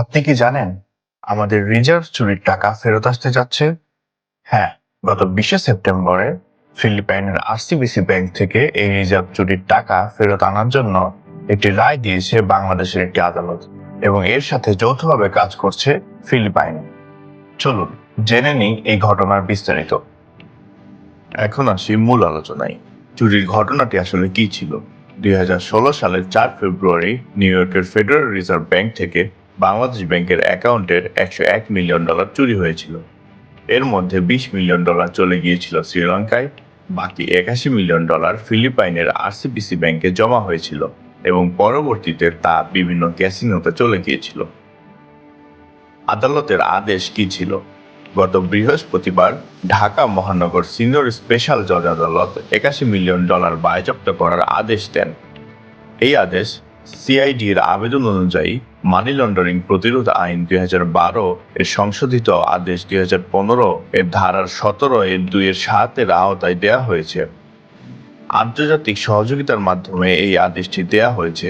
আপনি কি জানেন আমাদের রিজার্ভ চুরির টাকা ফেরত আসতে যাচ্ছে? হ্যাঁ গত বিশে সেপ্টেম্বরে ফিলিপাইনের আরসিবিসি ব্যাংক থেকে এই রিজার্ভ চুরির টাকা ফেরত আনার জন্য একটি রায় দিয়েছে বাংলাদেশের একটি আদালত এবং এর সাথে যৌথভাবে কাজ করছে ফিলিপাইন। চলুন, জেনে নিই এই ঘটনার বিস্তারিত। এখন আসি মূল আলোচনায়। চুরির ঘটনাটি আসলে কি ছিল? দুই হাজার ষোলো সালের চার ফেব্রুয়ারি নিউ ইয়র্কের ফেডারেল রিজার্ভ ব্যাংক থেকে বাংলাদেশ ব্যাংকের অ্যাকাউন্টের একশো এক মিলিয়ন ডলার চুরি হয়েছিল। এর মধ্যে বিশ মিলিয়ন ডলার চলে গিয়েছিল শ্রীলঙ্কায়, বাকি একাশি মিলিয়ন ডলার ফিলিপাইনের আরসিবিসি ব্যাংকে জমা হয়েছিল এবং পরবর্তীতে তা বিভিন্ন ক্যাসিনোতে চলে গিয়েছিল। আদালতের আদেশ কি ছিল? গত বৃহস্পতিবার ঢাকা মহানগর সিনিয়র স্পেশাল জজ আদালত একাশি মিলিয়ন ডলার বাজেয়াপ্ত করার আদেশ দেন। এই আদেশ সিআইডির আবেদন অনুযায়ী মানি লন্ডারিং প্রতিরোধ আইন দুই এর সংশোধিত আদেশ দুই এর ধারার সতেরো এর দুই এর সাতের আওতায় দেয়া হয়েছে। আন্তর্জাতিক সহযোগিতার মাধ্যমে এই আদেশটি দেয়া হয়েছে।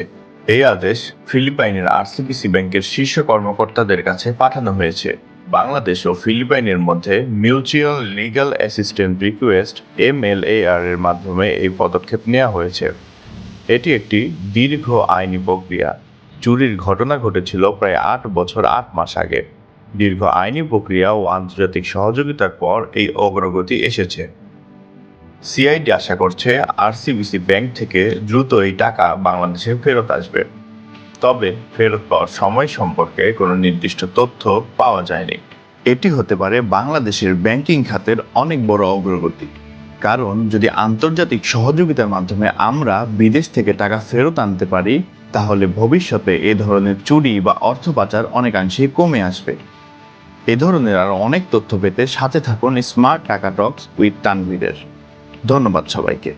এই আদেশ ফিলিপাইনের আরসিবিসি ব্যাংকের শীর্ষ কর্মকর্তাদের কাছে পাঠানো হয়েছে। বাংলাদেশ ও ফিলিপাইনের মধ্যে mutual legal assistant request MLAR এর মাধ্যমে এই পদক্ষেপ নেওয়া হয়েছে। এটি একটি দীর্ঘ আইনি প্রক্রিয়া। চুরির ঘটনা ঘটেছিল প্রায় আট বছর আট মাস আগে। দীর্ঘ আইনি প্রক্রিয়া ও আন্তর্জাতিক সহযোগিতার পর এই অগ্রগতি এসেছে। সিআইডি আশা করছে আরসিবিসি ব্যাংক থেকে দ্রুত এই টাকা বাংলাদেশে ফেরত আসবে। তবে ফেরত পাওয়ার সময় সম্পর্কে কোনো নির্দিষ্ট তথ্য পাওয়া যায়নি। এটি হতে পারে বাংলাদেশের ব্যাংকিং খাতের অনেক বড় অগ্রগতি। কারণ যদি আন্তর্জাতিক সহযোগিতার মাধ্যমে আমরা বিদেশ থেকে টাকা ফেরত আনতে পারি, তাহলে ভবিষ্যতে এ ধরনের চুরি বা অর্থ পাচার অনেকাংশেই কমে আসবে। এ ধরনের আরও অনেক তথ্য পেতে সাথে থাকুন স্মার্ট টাকা টক্স উইথ তানভীরের ধন্যবাদ সবাইকে।